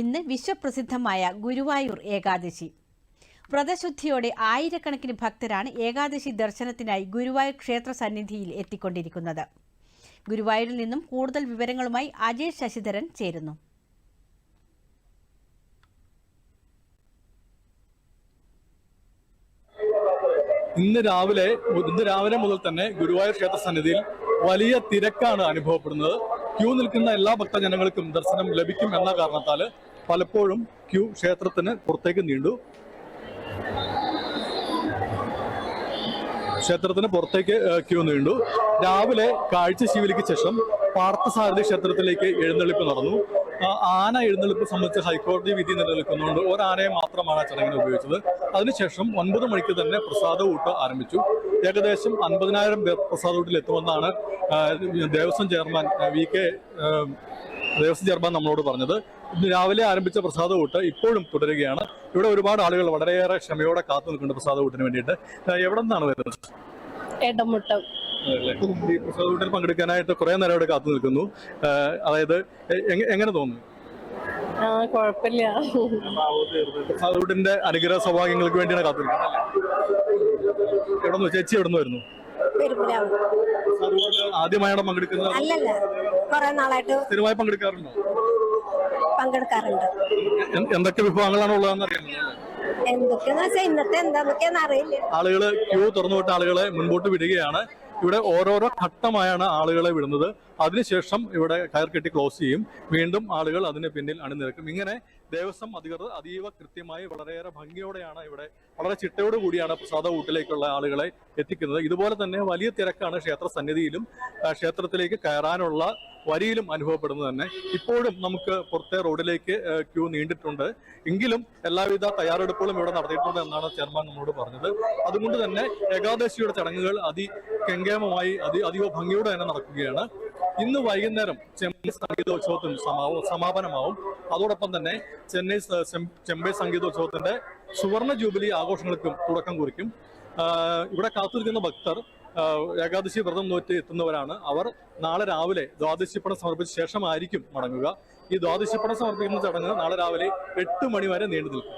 ഇന്ന് വിശ്വപ്രസിദ്ധമായ ഗുരുവായൂർ ഏകാദശി. വ്രതശുദ്ധിയോടെ ആയിരക്കണക്കിന് ഭക്തരാണ് ഏകാദശി ദർശനത്തിനായി ഗുരുവായൂർ ക്ഷേത്ര സന്നിധിയിൽ എത്തിക്കൊണ്ടിരിക്കുന്നത്. ഗുരുവായൂരിൽ നിന്നും കൂടുതൽ വിവരങ്ങളുമായി അജയ് ശശിധരൻ ചേരുന്നു. ഇന്ന് രാവിലെ ഇന്ന് രാവിലെ മുതൽ തന്നെ ഗുരുവായൂർ ക്ഷേത്ര സന്നിധിയിൽ വലിയ തിരക്കാണ് അനുഭവപ്പെടുന്നത്. ക്യൂ നിൽക്കുന്ന എല്ലാ ഭക്തജനങ്ങൾക്കും ദർശനം ലഭിക്കും എന്ന കാരണത്താൽ പലപ്പോഴും ക്യൂ ക്ഷേത്രത്തിന് പുറത്തേക്ക് നീണ്ടു. ക്ഷേത്രത്തിന് പുറത്തേക്ക് ക്യൂ നീണ്ടു. രാവിലെ കാഴ്ച ശിവലിക്ക് ശേഷം പാർത്ഥസാരഥി ക്ഷേത്രത്തിലേക്ക് എഴുന്നള്ളിപ്പ് നടന്നു. ആന എഴുന്നള്ളിപ്പ് സംബന്ധിച്ച് ഹൈക്കോടതി വിധി നിലനിൽക്കുന്നതുകൊണ്ട് ഒരാനയെ മാത്രമാണ് ചടങ്ങിന് ഉപയോഗിച്ചത്. അതിനുശേഷം ഒൻപത് മണിക്ക് തന്നെ പ്രസാദ ഊട്ട് ആരംഭിച്ചു. ഏകദേശം അൻപതിനായിരം പേർ പ്രസാദ ഊട്ടിൽ എത്തുമെന്നാണ് Devaswom chairman V K Devaswom chairman നമ്മളോട് പറഞ്ഞത് ഇന്ന് രാവിലെ ആരംഭിച്ച പ്രസാദ ഊട്ട് ഇപ്പോഴും തുടരുകയാണ്. ഇവിടെ ഒരുപാട് ആളുകൾ വളരെയേറെ ക്ഷമയോടെ കാത്തു നിൽക്കുന്നുണ്ട് പ്രസാദ ഊട്ടിന് വേണ്ടിയിട്ട് എവിടെ നിന്നാണ് വരുന്നത്? ഇടമുട്ടം ഈ പ്രസാദ ഊട്ടിൽ പങ്കെടുക്കാനായിട്ട് കുറെ നേരം ഇവിടെ കാത്തു നിൽക്കുന്നു. അതായത് എങ്ങനെ തോന്നുന്നു? കുഴപ്പമില്ല. പ്രസാദ ഊട്ടിന്റെ അനുഗ്രഹ സൗഭാഗ്യങ്ങൾക്ക് വേണ്ടിയാണ് കാത്തു നിൽക്കുന്നത്. അല്ലേ? എവിടെ നിന്ന്? ചേച്ചി എവിടെ നിന്ന് വരുന്നു? ആദ്യമായാണ് പങ്കെടുക്കുന്നത്? അല്ലല്ല കുറെ നാളായിട്ട് സ്ഥിരമായി പങ്കെടുക്കാറുണ്ടോ? പങ്കെടുക്കാറുണ്ട്. എന്തൊക്കെ വിഭവങ്ങളാണ് ഉള്ളതെന്ന് അറിയാമോ? എന്തൊക്കെയാന്ന് വെച്ചാൽ ഇന്നത്തെ എന്താന്നൊക്കെയാന്ന് അറിയില്ല. ആളുകൾ ക്യൂ തുറന്നുവിട്ട ആളുകളെ മുൻപോട്ട് വിടുകയാണ്. ഇവിടെ ഓരോരോ ഘട്ടമായാണ് ആളുകളെ വിടുന്നത്. അതിനുശേഷം ഇവിടെ കയർ കെട്ടി ക്ലോസ് ചെയ്യും. വീണ്ടും ആളുകൾ അതിന് പിന്നിൽ അണിനിരക്കും. ഇങ്ങനെ ദേവസ്വം അധികൃതർ അതീവ കൃത്യമായി വളരെയേറെ ഭംഗിയോടെയാണ് ഇവിടെ വളരെ ചിട്ടയോട് കൂടിയാണ് പ്രസാദ വീട്ടിലേക്കുള്ള ആളുകളെ എത്തിക്കുന്നത്. ഇതുപോലെ തന്നെ വലിയ തിരക്കാണ് ക്ഷേത്ര സന്നിധിയിലും ക്ഷേത്രത്തിലേക്ക് കയറാനുള്ള വരിയിലും അനുഭവപ്പെടുന്നത് തന്നെ. ഇപ്പോഴും നമുക്ക് പുറത്തെ റോഡിലേക്ക് ക്യൂ നീണ്ടിട്ടുണ്ട്. എങ്കിലും എല്ലാവിധ തയ്യാറെടുപ്പുകളും ഇവിടെ നടത്തിയിട്ടുണ്ട് എന്നാണ് ചെയർമാൻ നമ്മളോട് പറഞ്ഞത്. അതുകൊണ്ട് തന്നെ ഏകാദശിയുടെ ചടങ്ങുകൾ അതി കെങ്കേമമായി അതി അതീവ ഭംഗിയോടെ തന്നെ നടക്കുകയാണ്. ഇന്ന് വൈകുന്നേരം ചെമ്പൈ സംഗീതോത്സവത്തിന് സമാ- സമാപനമാവും. അതോടൊപ്പം തന്നെ ചെന്നൈ ചെമ്പൈ സംഗീതോത്സവത്തിന്റെ സുവർണ ജൂബിലി ആഘോഷങ്ങൾക്കും തുടക്കം കുറിക്കും. ഇവിടെ കാത്തിരിക്കുന്ന ഭക്തർ ഏകാദശി വ്രതം നോറ്റ് എത്തുന്നവരാണ്. അവർ നാളെ രാവിലെ ദ്വാദശിപ്പണം സമർപ്പിച്ച ശേഷമായിരിക്കും മടങ്ങുക. ഈ ദ്വാദശിപ്പണം സമർപ്പിക്കുന്ന ചടങ്ങ് നാളെ രാവിലെ എട്ട് മണി വരെ നീണ്ടു നിൽക്കും